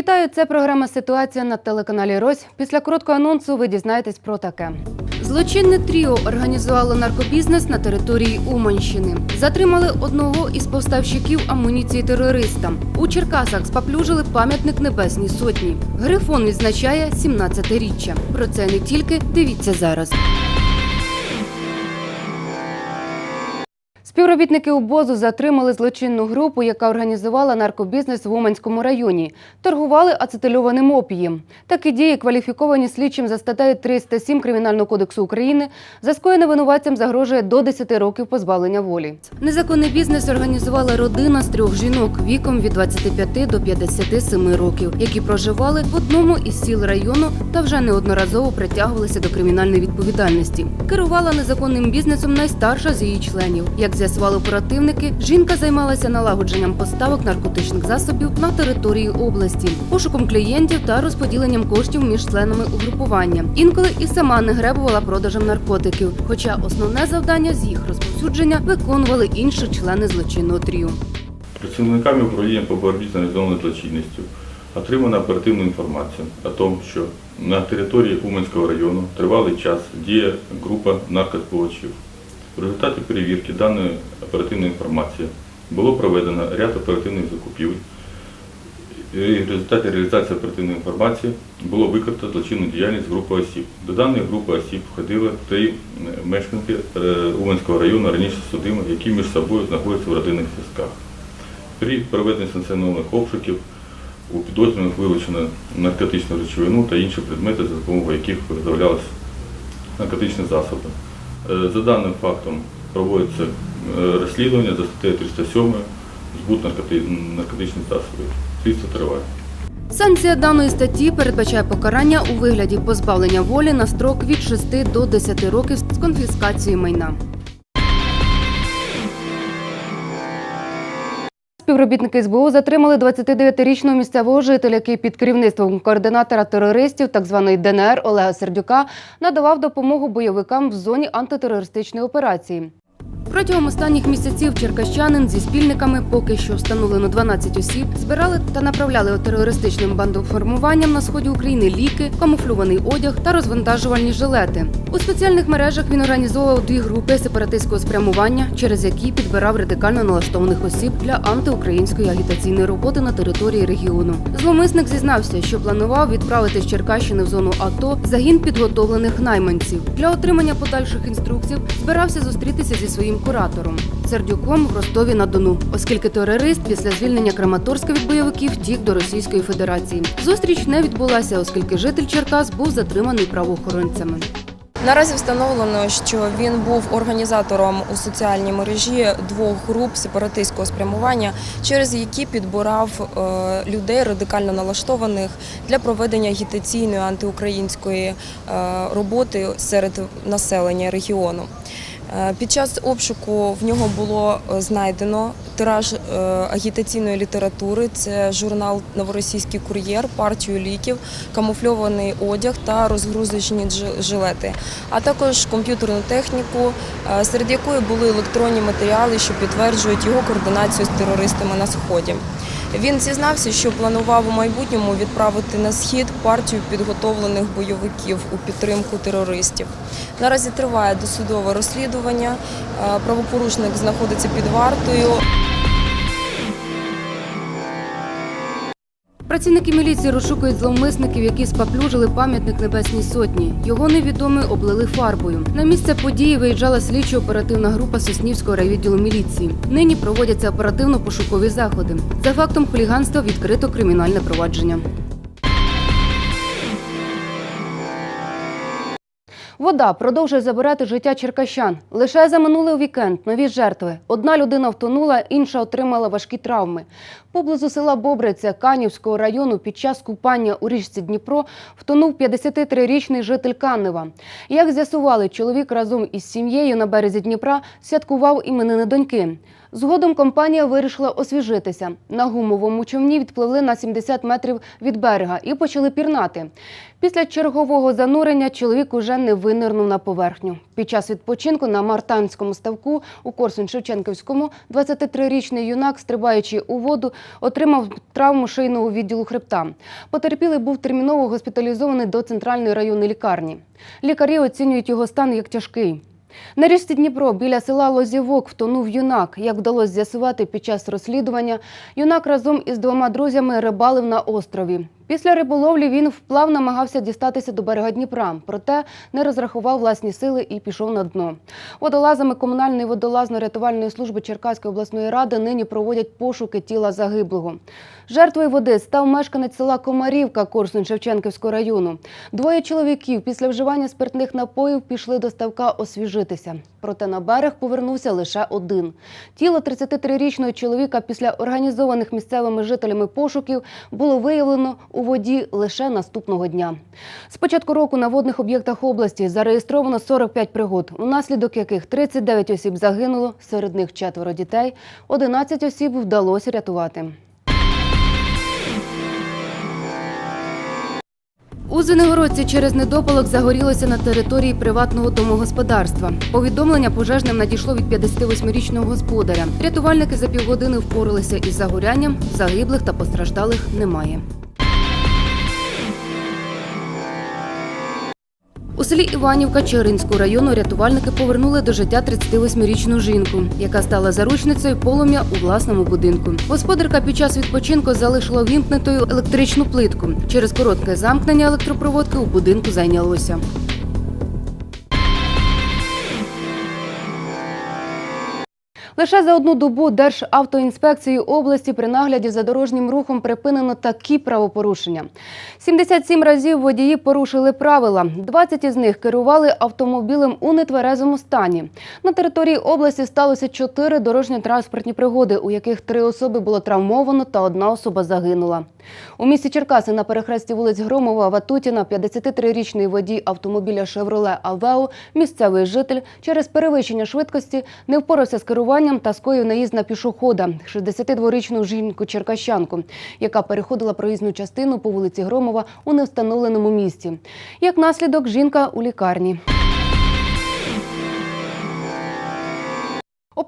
Вітаю, це програма Ситуація на телеканалі Рось. Після короткого анонсу ви дізнаєтесь про таке. Злочинне тріо організувало наркобізнес на території Уманщини. Затримали одного із поставщиків амуніції терористам. У Черкасах спаплюжили пам'ятник Небесній Сотні. Грифон відзначає 17-річчя. Про це не тільки дивіться зараз. Співробітники УБОЗу затримали злочинну групу, яка організувала наркобізнес в Уманському районі. Торгували ацетильованим опієм. Такі дії кваліфіковані слідчим за статтею 307 Кримінального кодексу України. За скоєне винуватцям загрожує до 10 років позбавлення волі. Незаконний бізнес організувала родина з трьох жінок віком від 25 до 57 років, які проживали в одному із сіл району та вже неодноразово притягувалися до кримінальної відповідальності. Керувала незаконним бізнесом найстарша з її членів. Як з'ясували оперативники, жінка займалася налагодженням поставок наркотичних засобів на території області, пошуком клієнтів та розподіленням коштів між членами угрупування. Інколи і сама не гребувала продажем наркотиків. Хоча основне завдання з їх розповсюдження виконували інші члени злочинного трію. Працівниками управління по боротьбі з організованою злочинністю отримана оперативну інформацію о тому, що на території Уманського району тривалий час діє група наркозбувачів. В результаті перевірки даної оперативної інформації було проведено ряд оперативних закупівель. І в результаті реалізації оперативної інформації було викрито злочинну діяльність групи осіб. До даної групи осіб входили три мешканки е, Уманського району раніше судими, які між собою знаходяться в родинних зв'язках. При проведенні санкціонованих обшуків у підозрюваних вилучено наркотичну речовину та інші предмети, за допомогою яких виготовлялися наркотичні засоби. Е, За даним фактом проводиться е, розслідування за статтею 307 збут наркотичних засобів. Слідство триває. Санкція даної статті передбачає покарання у вигляді позбавлення волі на строк від 6 до 10 років з конфіскацією майна. Співробітники СБУ затримали 29-річного місцевого жителя, який під керівництвом координатора терористів, так званої ДНР Олега Сердюка, надавав допомогу бойовикам в зоні антитерористичної операції. Протягом останніх місяців черкащанин зі спільниками, поки що встановлено 12 осіб, збирали та направляли терористичним бандоформуванням на сході України ліки, камуфльований одяг та розвантажувальні жилети. У спеціальних мережах він організовував дві групи сепаратистського спрямування, через які підбирав радикально налаштованих осіб для антиукраїнської агітаційної роботи на території регіону. Зловмисник зізнався, що планував відправити з Черкащини в зону АТО загін підготовлених найманців. Для отримання подальших інструкцій збирався зустрітися зі своїм куратором Сердюком в Ростові на Дону, оскільки терорист після звільнення Краматорська від бойовиків втік до Російської Федерації. Зустріч не відбулася, оскільки житель Черкас був затриманий правоохоронцями. Наразі встановлено, що він був організатором у соціальній мережі двох груп сепаратистського спрямування, через які підбирав е, людей радикально налаштованих для проведення агітаційної антиукраїнської е, роботи серед населення регіону. Е, Під час обшуку в нього було е, знайдено тираж е, агітаційної літератури. Це журнал Новоросійський кур'єр, партію ліків, камуфльований одяг та розгрузочні жилети, а також комп'ютерну техніку, серед якої були електронні матеріали, що підтверджують його координацію з терористами на сході. Він зізнався, що планував у майбутньому відправити на схід партію підготовлених бойовиків у підтримку терористів. Наразі триває досудове розслідування. Е, Правопорушник знаходиться під вартою. Працівники міліції розшукують зловмисників, які спаплюжили пам'ятник Небесній Сотні. Його невідомі облили фарбою. На місце події виїжджала слідчо-оперативна група Соснівського райвідділу міліції. Нині проводяться оперативно-пошукові заходи. За фактом хуліганства відкрито кримінальне провадження. Вода продовжує забирати життя черкащан. Лише за минулий вікенд нові жертви. Одна людина втонула, інша отримала важкі травми. Поблизу села Бобриця Канівського району під час купання у річці Дніпро втонув 53-річний житель Канева. Як з'ясували, чоловік разом із сім'єю на березі Дніпра святкував іменини доньки. Згодом компанія вирішила освіжитися. На гумовому човні відпливли на 70 метрів від берега і почали пірнати. Після чергового занурення чоловік уже не винирнув на поверхню. Під час відпочинку на Мартанському ставку у Корсунь-Шевченківському 23-річний юнак, стрибаючи у воду, отримав травму шийного відділу хребта. Потерпілий був терміново госпіталізований до центральної районної лікарні. Лікарі оцінюють його стан як тяжкий. На річці Дніпро біля села Лозівок втонув юнак. Як вдалося з'ясувати під час розслідування, юнак разом із двома друзями рибалив на острові. Після риболовлі він вплав намагався дістатися до берега Дніпра, проте не розрахував власні сили і пішов на дно. Водолазами комунальної водолазно-рятувальної служби Черкаської обласної ради нині проводять пошуки тіла загиблого. Жертвою води став мешканець села Комарівка Корсунь-Шевченківського району. Двоє чоловіків після вживання спиртних напоїв пішли до ставка освіжитися. Проте на берег повернувся лише один. Тіло 33-річного чоловіка після організованих місцевими жителями пошуків було виявлено у воді лише наступного дня. З початку року на водних об'єктах області зареєстровано 45 пригод, унаслідок яких 39 осіб загинуло, серед них четверо дітей, 11 осіб вдалося рятувати. У Звенигородці через недопалок загорілося на території приватного домогосподарства. Повідомлення пожежним надійшло від 58-річного господаря. Рятувальники за півгодини впоралися із загорянням. Загиблих та постраждалих немає. Селі Іванівка Чигиринського району рятувальники повернули до життя 38-річну жінку, яка стала заручницею полум'я у власному будинку. Господарка під час відпочинку залишила вімкнутою електричну плитку. Через коротке замкнення електропроводки у будинку зайнялося. Лише за одну добу Державтоінспекцією області при нагляді за дорожнім рухом припинено такі правопорушення. 77 разів водії порушили правила. 20 із них керували автомобілем у нетверезому стані. На території області сталося 4 дорожньо-транспортні пригоди, у яких три особи було травмовано та одна особа загинула. У місті Черкаси на перехресті вулиць Громова Ватутіна 53-річний водій автомобіля «Шевроле Авео», місцевий житель, через перевищення швидкості не впорався з керуванням та скоїв наїзд на пішохода, 62-річну жінку-черкащанку, яка переходила проїзну частину по вулиці Громова у невстановленому місці. Як наслідок, жінка у лікарні.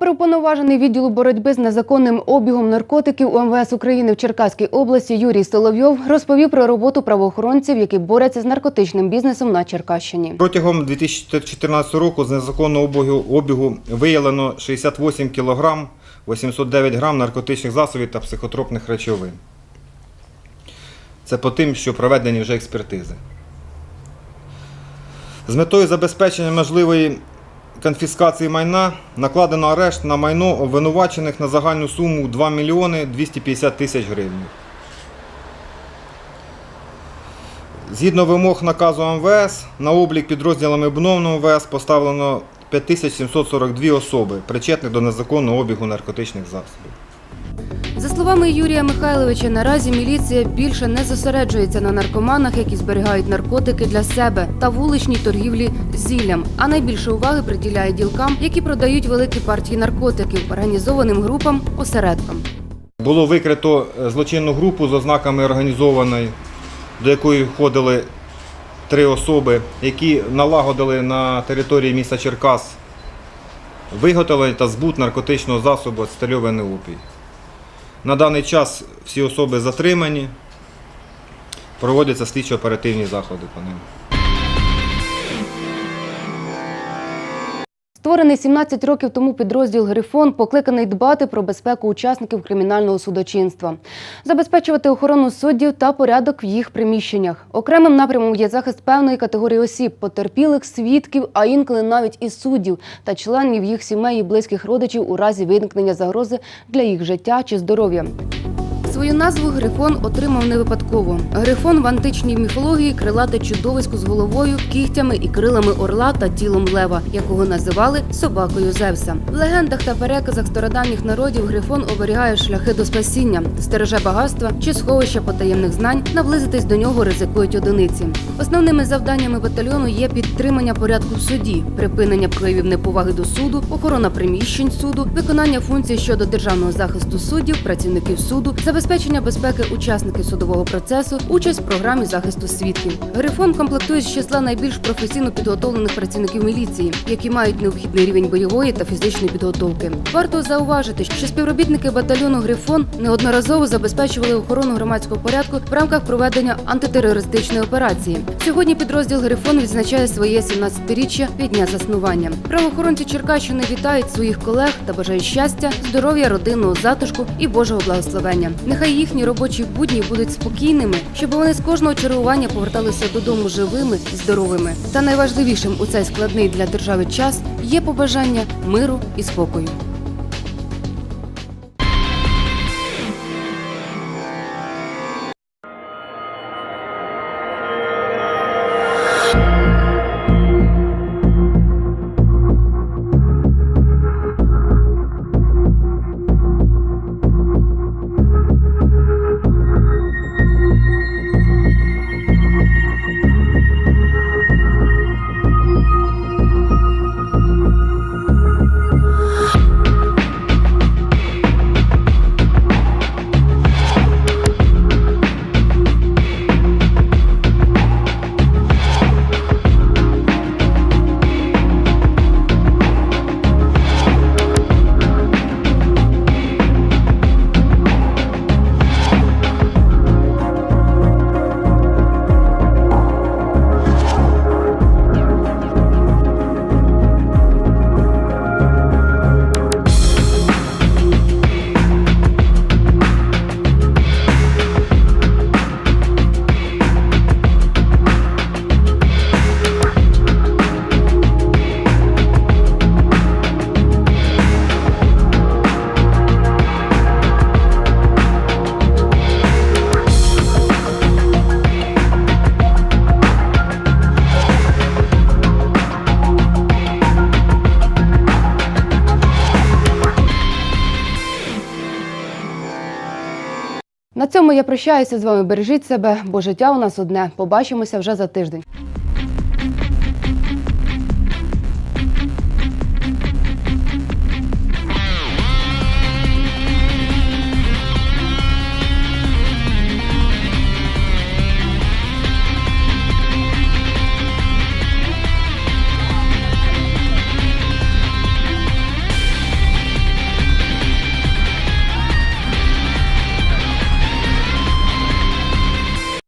Оперуповноважений відділу боротьби з незаконним обігом наркотиків УМВС України в Черкаській області Юрій Соловйов розповів про роботу правоохоронців, які борються з наркотичним бізнесом на Черкащині. Протягом 2014 року з незаконного обігу виявлено 68 кг 809 грам наркотичних засобів та психотропних речовин. Це по тим, що проведені вже експертизи. З метою забезпечення можливої конфіскації майна накладено арешт на майно обвинувачених на загальну суму 2 мільйони 250 тисяч гривень. Згідно вимог наказу МВС, на облік підрозділами БНОВ МВС поставлено 5742 особи, причетних до незаконного обігу наркотичних засобів. Словами Юрія Михайловича, наразі міліція більше не зосереджується на наркоманах, які зберігають наркотики для себе та вуличній торгівлі зіллям, а найбільше уваги приділяє ділкам, які продають великі партії наркотиків організованим групам осередкам. Було викрито е, злочинну групу з ознаками організованої, до якої входили три особи, які налагодили на території міста Черкас виготовлення та збут наркотичного засобу ацетильований опій. На даний час всі особи затримані, проводяться слідчо-оперативні заходи по ним. Створений 17 років тому підрозділ Грифон покликаний дбати про безпеку учасників кримінального судочинства, забезпечувати охорону суддів та порядок в їх приміщеннях. Окремим напрямом є захист певної категорії осіб, потерпілих, свідків, а інколи навіть і суддів та членів їх сімей і близьких родичів у разі виникнення загрози для їх життя чи здоров'я. Свою назву Грифон отримав не випадково. Грифон в античній міфології крилате чудовисько з головою, кігтями і крилами орла та тілом лева, якого називали собакою Зевса. В легендах та переказах стародавніх народів Грифон оберігає шляхи до спасіння, стереже багатства чи сховища потаємних знань. Наблизитись до нього ризикують одиниці. Основними завданнями батальйону є підтримання порядку в суді, припинення проявів неповаги до суду, охорона приміщень суду, виконання функцій щодо державного захисту суддів, працівників суду, забезпечення безпеки учасників судового процесу, участь в програмі захисту свідків. Грифон комплектує з числа найбільш професійно підготовлених працівників міліції, які мають необхідний рівень бойової та фізичної підготовки. Варто зауважити, що співробітники батальйону Грифон неодноразово забезпечували охорону громадського порядку в рамках проведення антитерористичної операції. Сьогодні підрозділ Грифон відзначає своє 17-річчя від дня заснування. Правоохоронці Черкащини вітають своїх колег та бажають щастя, здоров'я, родинного затишку і Божого благословення. Нехай їхні робочі будні будуть спокійними, щоб вони з кожного чергування поверталися додому живими і здоровими. Та найважливішим у цей складний для держави час є побажання миру і спокою. Цьому я прощаюся з вами. Бережіть себе, бо життя у нас одне. Побачимося вже за тиждень.